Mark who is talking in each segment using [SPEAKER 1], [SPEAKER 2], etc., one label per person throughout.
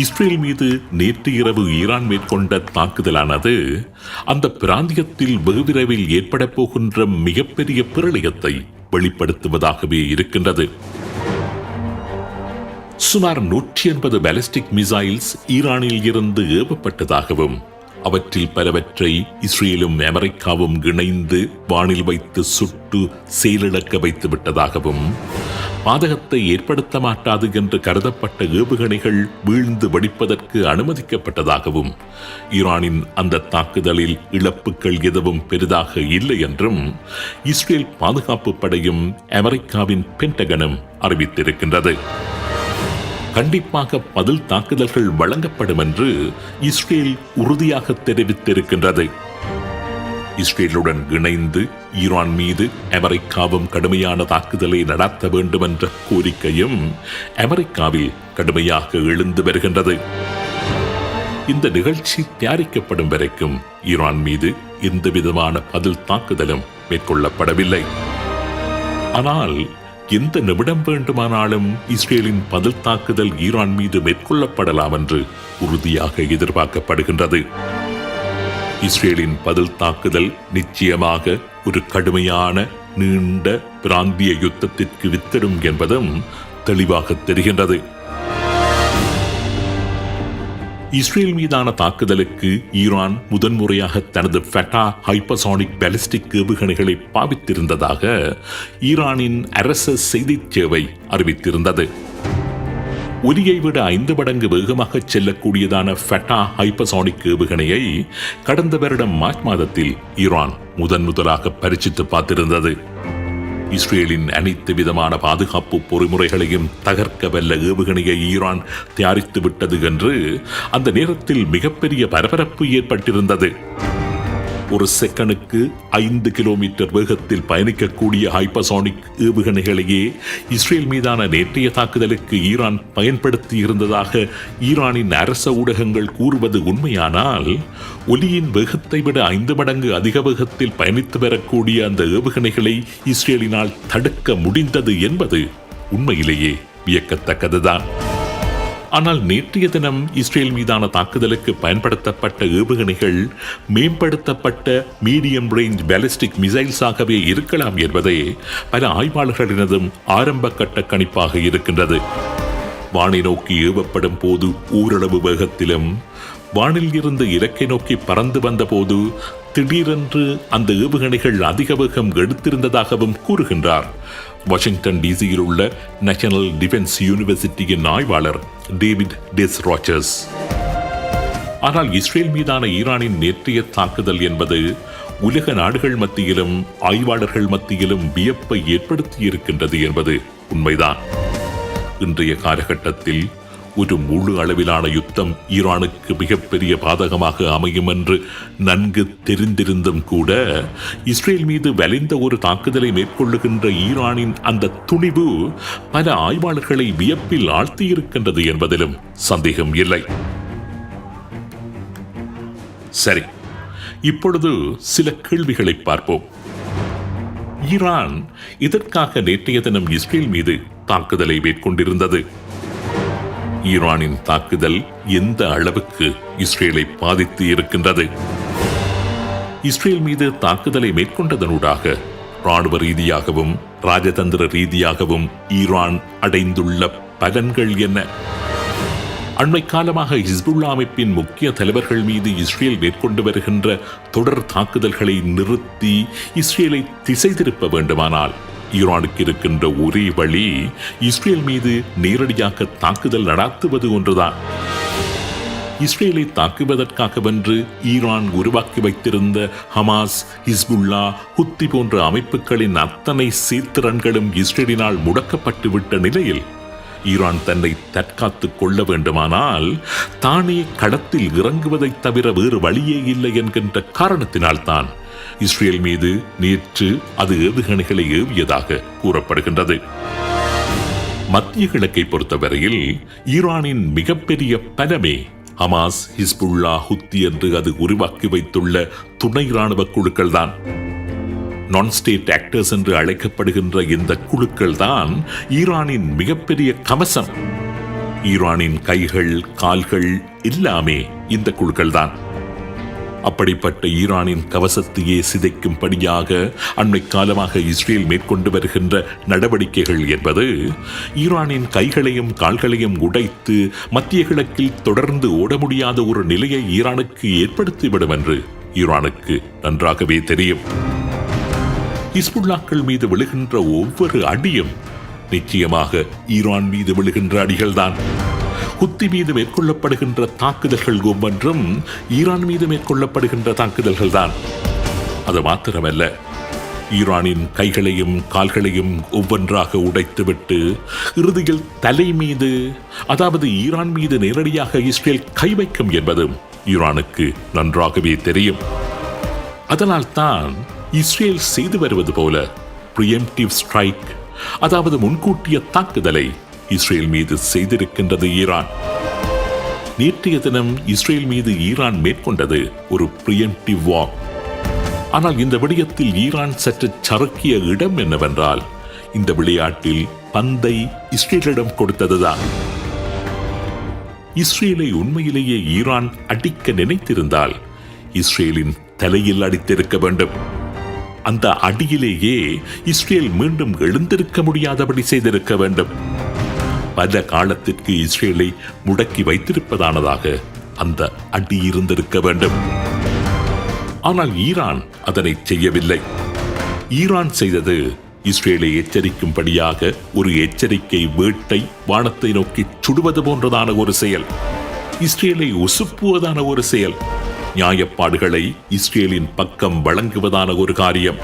[SPEAKER 1] Israel மீது நேற்று இரவு ஈரான் மேற்கொண்ட தாக்குதலானது அந்த பிராந்தியத்தில் வெகு விரைவில் ஏற்பட போகின்ற மிகப்பெரிய பிரளயத்தை வெளிப்படுத்துவதாகவே இருக்கின்றது. சுமார் நூற்றி எண்பது பாலிஸ்டிக் மிசைல்ஸ் ஈரானில் இருந்து ஏவப்பட்டதாகவும் அவற்றில் பலவற்றை இஸ்ரேலும் அமெரிக்காவும் இணைந்து வானில் வைத்து சுட்டு செயலிழக்க வைத்து விட்டதாகவும் பாதகத்தை ஏற்படுத்த மாட்டாது என்று கருதப்பட்ட ஏவுகணைகள் வீழ்ந்து வெடிப்பதற்கு அனுமதிக்கப்பட்டதாகவும் ஈரானின் அந்த தாக்குதலில் இழப்புகள் எதுவும் பெரிதாக இல்லை என்றும் இஸ்ரேல் பாதுகாப்பு படையும் அமெரிக்காவின் பென்டகனும் அறிவித்திருக்கின்றது. கண்டிப்பாக பதில் தாக்குதல்கள் வழங்கப்படும் என்று இஸ்ரேல் உறுதியாக தெரிவித்திருக்கின்றது. இஸ்ரேலுடன் இணைந்து ஈரான் மீது அமெரிக்காவும் கடுமையான தாக்குதலை நடத்த வேண்டும் என்ற கோரிக்கையும் அமெரிக்காவில் கடுமையாக எழுந்து வருகின்றது. இந்த நிகழ்ச்சி தயாரிக்கப்படும் வரைக்கும் ஈரான் மீது எந்த விதமான பதில் தாக்குதலும் மேற்கொள்ளப்படவில்லை. ஆனால் எந்த நிமிடம் வேண்டுமானாலும் இஸ்ரேலின் பதில் தாக்குதல் ஈரான் மீது மேற்கொள்ளப்படலாம் என்று உறுதியாக எதிர்பார்க்கப்படுகின்றது. இஸ்ரேலின் பதில் தாக்குதல் நிச்சயமாக ஒரு கடுமையான நீண்ட பிராந்திய யுத்தத்திற்கு வித்திடும் என்பதும் தெளிவாக தெரிகின்றது. இஸ்ரேல் மீதான தாக்குதலுக்கு ஈரான் முதன்முறையாக தனது ஃபெட்டா ஹைப்பசானிக் பேலிஸ்டிக் ஏவுகணைகளை பாவித்திருந்ததாக ஈரானின் அரச செய்திச் சேவை அறிவித்திருந்தது. ஒலியை விட ஐந்து மடங்கு வேகமாக செல்லக்கூடியதான ஃபெட்டா ஹைப்பசானிக் ஏவுகணையை கடந்த வருடம் மார்ச் மாதத்தில் ஈரான் முதன் முதலாக பரிசித்து பார்த்திருந்தது. இஸ்ரேலின் அனைத்து விதமான பாதுகாப்பு பொறிமுறைகளையும் தகர்க்க வல்ல ஏவுகணையை ஈரான் தயாரித்து விட்டது என்று அந்த நேரத்தில் மிகப்பெரிய பரபரப்பு ஏற்பட்டிருந்தது. ஒரு செகண்டுக்கு ஐந்து கிலோமீட்டர் வேகத்தில் பயணிக்கக்கூடிய ஹைப்பசானிக் ஏவுகணைகளையே இஸ்ரேல் மீதான நேற்றைய தாக்குதலுக்கு ஈரான் பயன்படுத்தி இருந்ததாக ஈரானின் அரச ஊடகங்கள் கூறுவது உண்மையானால் ஒலியின் வேகத்தை விட ஐந்து மடங்கு அதிக வேகத்தில் பயணித்து வரக்கூடிய அந்த ஏவுகணைகளை இஸ்ரேலினால் தடுக்க முடிந்தது என்பது உண்மையிலேயே வியக்கத்தக்கதுதான். ஆனால் நேற்றைய தினம் இஸ்ரேல் மீதான தாக்குதலுக்கு பயன்படுத்தப்பட்ட ஏவுகணைகள் மேம்படுத்தப்பட்ட மீடியம் ரேஞ்ச் பேலிஸ்டிக் மிசைல்ஸாகவே இருக்கலாம் என்பதே பல ஆய்வாளர்களினதும் ஆரம்ப கட்ட கணிப்பாக இருக்கின்றது. வானை நோக்கி ஏவப்படும் போது ஓரளவு வேகத்திலும் வானில் இருந்து இலக்கை நோக்கி பறந்து வந்தபோது திடீரென்று அந்த ஏவுகணைகள் அதிக வேகம் எடுத்திருந்ததாகவும் கூறுகின்றார். வாஷிங்டன் டிசியில் உள்ள நேஷனல் டிஃபென்ஸ் யூனிவர்சிட்டியின் ஆய்வாளர் டேவிட் டெஸ் ராச்சர்ஸ் ஆனால் இஸ்ரேல் மீதான ஈரானின் நேற்றைய தாக்குதல் என்பது உலக நாடுகள் மத்தியிலும் ஆய்வாளர்கள் மத்தியிலும் வியப்பை ஏற்படுத்தி இருக்கின்றது என்பது உண்மைதான். இன்றைய காலகட்டத்தில் ஒரு முழு அளவிலான யுத்தம் ஈரானுக்கு மிகப்பெரிய பாதகமாக அமையும் என்று நன்கு தெரிந்திருந்தும் கூட இஸ்ரேல் மீது வலிந்த ஒரு தாக்குதலை மேற்கொள்ளுகின்ற ஈரானின் அந்த துணிவு பல ஆய்வாளர்களை வியப்பில் ஆழ்த்தியிருக்கின்றது என்பதிலும் சந்தேகம் இல்லை. சரி இப்பொழுது சில கேள்விகளை பார்ப்போம். ஈரான் இதற்காக நேற்றைய தினம் இஸ்ரேல் மீது தாக்குதலை மேற்கொண்டிருந்தது? ஈரானின் தாக்குதல் எந்த அளவுக்கு இஸ்ரேலை பாதித்து இருக்கின்றது? இஸ்ரேல் மீது தாக்குதலை மேற்கொண்டதனூடாக ராணுவ ரீதியாகவும் ராஜதந்திர ரீதியாகவும் ஈரான் அடைந்துள்ள பலன்கள் என்ன? அண்மை காலமாக ஹிஸ்புல்லா அமைப்பின் முக்கிய தலைவர்கள் மீது இஸ்ரேல் மேற்கொண்டு வருகின்ற தொடர் தாக்குதல்களை நிறுத்தி இஸ்ரேலை திசை திருப்ப வேண்டுமானால் ஈரானுக்கு இருக்கின்ற ஒரே வழி இஸ்ரேல் மீது நேரடியாக தாக்குதல் நடாத்துவது ஒன்றுதான். இஸ்ரேலை தாக்குவதற்காகவென்று ஈரான் உருவாக்கி வைத்திருந்த ஹமாஸ் ஹிஸ்புல்லா ஹுத்தி போன்ற அமைப்புகளின் அத்தனை சீர்திறன்களும் இஸ்ரேலினால் முடக்கப்பட்டுவிட்ட நிலையில் ஈரான் தன்னை தற்காத்துக் கொள்ள வேண்டுமானால் தானே களத்தில் இறங்குவதைத் தவிர வேறு வழியே இல்லை என்கின்ற காரணத்தினால்தான் இஸ்ரேல் மீது நேற்று அது ஏவுகணைகளை ஏவியதாக கூறப்படுகின்றது. மத்திய கிழக்கை பொறுத்தவரையில் ஈரானின் மிகப்பெரிய பலமே ஹமாஸ் ஹிஸ்புல்லா ஹுத்தி என்று அது உருவாக்கி வைத்துள்ள துணை ராணுவ குழுக்கள் தான் நான் ஸ்டேட் ஆக்டர்ஸ் என்று அழைக்கப்படுகின்ற இந்த குழுக்கள் தான் ஈரானின் மிகப்பெரிய கவசம். ஈரானின் கைகள் கால்கள் எல்லாமே இந்த குழுக்கள் தான் அப்படிப்பட்ட ஈரானின் கவசத்தையே சிதைக்கும்படியாக அண்மை காலமாக இஸ்ரேல் மேற்கொண்டு வருகின்ற நடவடிக்கைகள் என்பது ஈரானின் கைகளையும் கால்களையும் உடைத்து மத்திய கிழக்கில் தொடர்ந்து ஓட முடியாத ஒரு நிலையை ஈரானுக்கு ஏற்படுத்திவிடும் என்று ஈரானுக்கு நன்றாகவே தெரியும். ஹிஸ்புல்லாக்கள் மீது விழுகின்ற ஒவ்வொரு அடியும் நிச்சயமாக ஈரான் மீது விழுகின்ற அடிகள்தான். குத்தி மீது மேற்கொள்ளப்படுகின்ற தாக்குதல்கள் ஒவ்வொன்றும் ஈரான் மீது மேற்கொள்ளப்படுகின்ற தாக்குதல்கள் தான் அது மாத்திரமல்ல ஈரானின் கைகளையும் கால்களையும் ஒவ்வொன்றாக உடைத்துவிட்டு இறுதியில் தலை மீது அதாவது ஈரான் மீது நேரடியாக இஸ்ரேல் கை வைக்கும் என்பதும் ஈரானுக்கு நன்றாகவே தெரியும். அதனால்தான் இஸ்ரேல் செய்து வருவது போல பிரியம்டிவ் ஸ்ட்ரைக் அதாவது முன்கூட்டிய தாக்குதலை இஸ்ரேல் மீது செய்திருக்கின்றது ஈரான். நேற்றைய தினம் இஸ்ரேல் மீது ஈரான் மேற்கொண்டது ஒரு பிரியம்டிவ் வார் ஆனால் இந்த விடயத்தில் ஈரான் சற்று சறுக்கிய இடம் என்னவென்றால் இந்த விளையாட்டில் பந்தை இஸ்ரேலிடம் கொடுத்ததுதான். இஸ்ரேலை உண்மையிலேயே ஈரான் அடிக்க நினைத்திருந்தால் இஸ்ரேலின் தலையில் அடித்திருக்க வேண்டும். அந்த அடியிலேயே இஸ்ரேல் மீண்டும் எழுந்திருக்க முடியாதபடி செய்திருக்க வேண்டும். பல காலத்திற்கு இஸ்ரேலை முடக்கி வைத்திருப்பதானதாக அந்த அடி இருந்திருக்க வேண்டும். ஆனால் ஈரான் அதனை செய்யவில்லை. ஈரான் செய்தது இஸ்ரேலை எச்சரிக்கும்படியாக ஒரு எச்சரிக்கை வேட்டை வானத்தை நோக்கி சுடுவது போன்றதான ஒரு செயல். இஸ்ரேலை உசுப்புவதான ஒரு செயல். நியாயப்பாடுகளை இஸ்ரேலின் பக்கம் வழங்குவதான ஒரு காரியம்.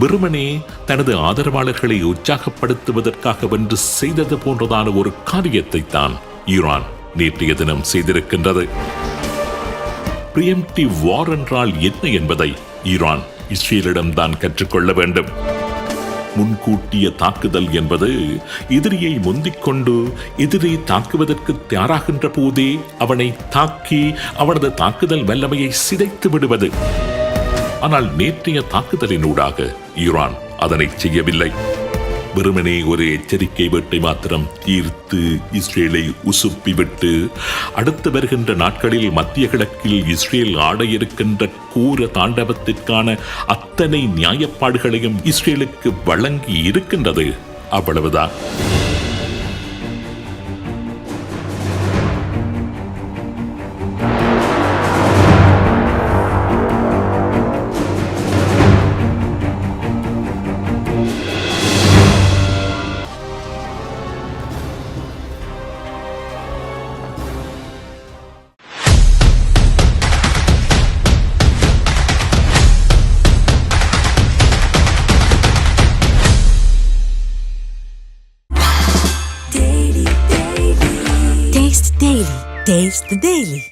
[SPEAKER 1] வெறுமனே தனது ஆதரவாளர்களை உற்சாகப்படுத்துவதற்காக வென்று செய்தது போன்றதான ஒரு காரியத்தை தான் ஈரான் நேற்றைய தினம் செய்திருக்கின்றது. வார் என்றால் என்ன என்பதை ஈரான் இஸ்ரேலிடம் தான் கற்றுக்கொள்ள வேண்டும். முன்கூட்டிய தாக்குதல் என்பது எதிரியை முந்திக் கொண்டு எதிரி தாக்குவதற்கு தயாராகின்ற போதே அவனை தாக்கி அவனது தாக்குதல் வல்லமையை சிதைத்து விடுவது. ஆனால் நேற்றைய தாக்குதலினூடாக ஈரான் அதனை செய்யவில்லை. வெறுமனே ஒரு எச்சரிக்கை வேட்டை மாத்திரம் தீர்த்து இஸ்ரேலை உசுப்பிவிட்டு அடுத்து வருகின்ற நாட்களில் மத்திய கிழக்கில் இஸ்ரேல் ஆட இருக்கின்ற கூர தாண்டவத்திற்கான அத்தனை நியாயப்பாடுகளையும் இஸ்ரேலுக்கு வழங்கி இருக்கின்றது. அவ்வளவுதான்.
[SPEAKER 2] Taste the Daily.